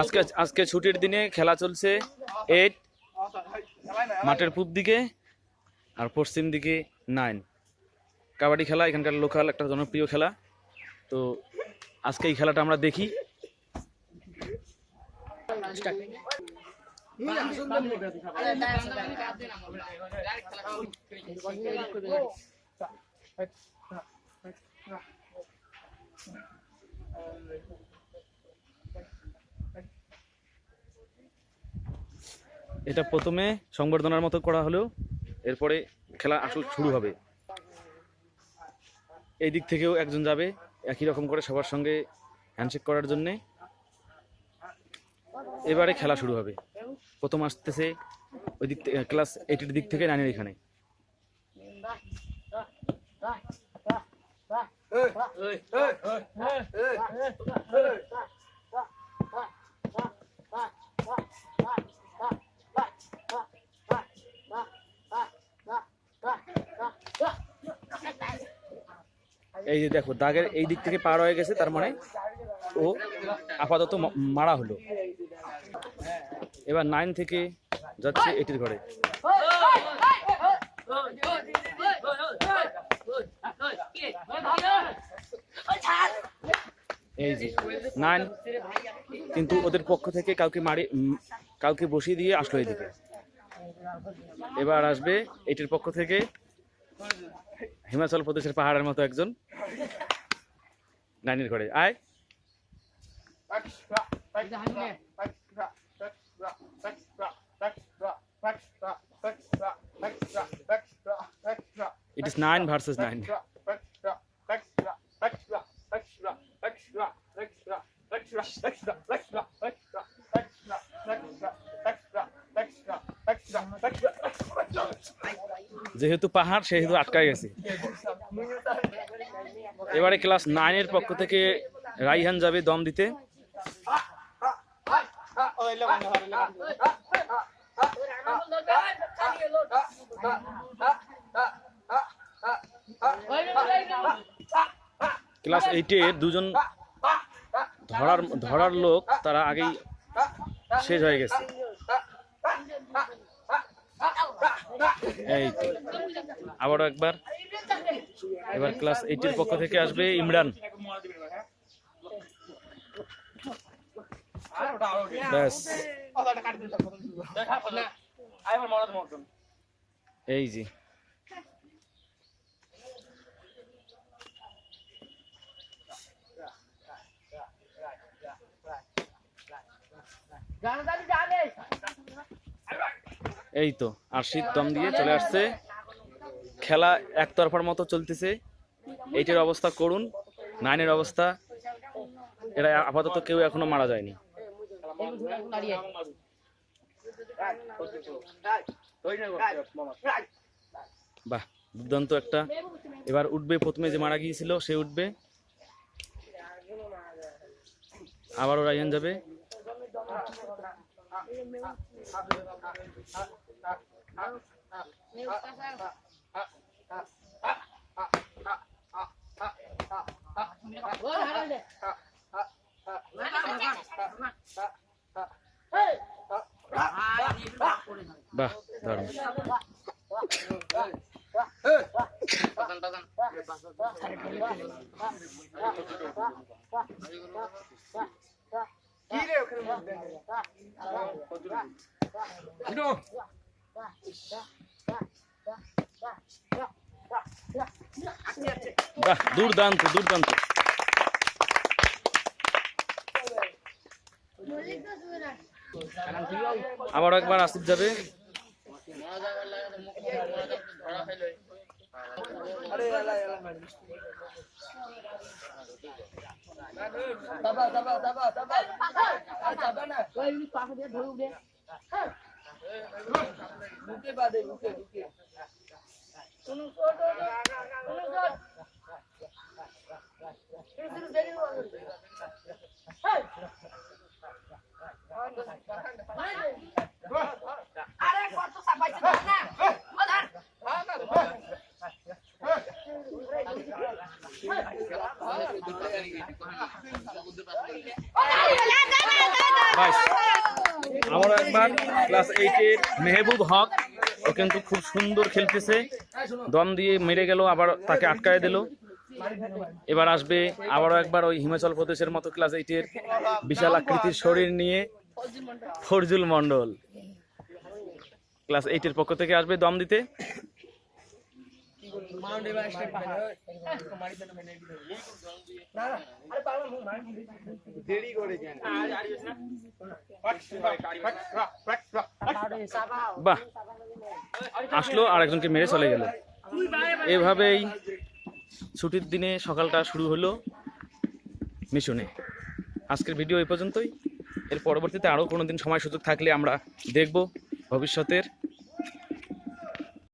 আজকে আজকে ছুটির দিনে খেলা চলছে এইট মাঠের পূব দিকে আর পশ্চিম দিকে নাইন কাবাডি খেলা, এখানকার লোকাল একটা জনপ্রিয় খেলা। তো আজকে এই খেলাটা আমরা দেখি। এটা প্রথমে সংবর্ধনার মতো করা হলেও এরপরে খেলা আসল শুরু হবে এই দিক থেকেও একজন যাবে একই রকম করে সবার সঙ্গে হ্যান্ডশেক করার জন্যে এবারে খেলা শুরু হবে প্রথম আসতেছে ওই দিক থেকে ক্লাস এইটের দিক থেকে নানির এখানে এই যে দেখো, দাগের এই দিক থেকে পার হয়ে গেছে, তার মানে ও আপাতত মারা হলো। এবার নাইন থেকে যাচ্ছে এটির ঘরে। এই যে নাইন কিন্তু ওদের পক্ষ থেকে কাউকে মারি কাউকে বসিয়ে দিয়ে আসলো এদিকে। এবার আসবে এটির পক্ষ থেকে হিমাচল প্রদেশের পাহাড়ের মতো একজন। নানির ঘরে আয় it is nine versus nine যেহেতু পাহাড় সেহেতু আটকায় গেছে। এবারে ক্লাস নাইনের পক্ষ থেকে রাইহান যাবে দম দিতে। ক্লাস এইটের দুজন ধরার ধরার লোক, তারা আগেই শেষ হয়ে গেছে। এই তো। আবারও একবার। এবার ক্লাস এইটের পক্ষ থেকে আসবে ইমরান। এই যে। এই তো, আরশিদ দম দিয়ে চলে আসছে। খেলা একতরফার মতো চলতেছে। এইটের অবস্থা করুন। নাইনের অবস্থা। এরা আপাতত কেউ এখনও মারা যায়নি। বাহ, দুর্দান্ত একটা। এবার উঠবে প্রথমে যে মারা গিয়েছিল, সে উঠবে। আবারও রায়ান যাবে। বাহ দারুণ বাহ দুর্দান্ত দুর্দান্ত আবার একবার আসিফ যাবে আরে কত সাফাইছে না আবারও একবার ক্লাস এইটের মেহবুব হক ও কিন্তু খুব সুন্দর খেলতেছে। দম দিয়ে মেরে গেল, আবার তাকে আটকায় দিল। এবার আসবে আবারও একবার ওই হিমাচল প্রদেশের মতো ক্লাস এইটের বিশাল আকৃতির শরীর নিয়ে ফরজুল মন্ডল ক্লাস এইটের পক্ষ থেকে আসবে দম দিতে। বাহ। আসলো আর একজনকে মেরে চলে গেল। এভাবেই ছুটির দিনে সকালটা শুরু হলো মিশনে। আজকের ভিডিও এই পর্যন্তই। এর পরবর্তীতে আরও কোনো দিন সময় সুযোগ থাকলে আমরা দেখব ভবিষ্যতের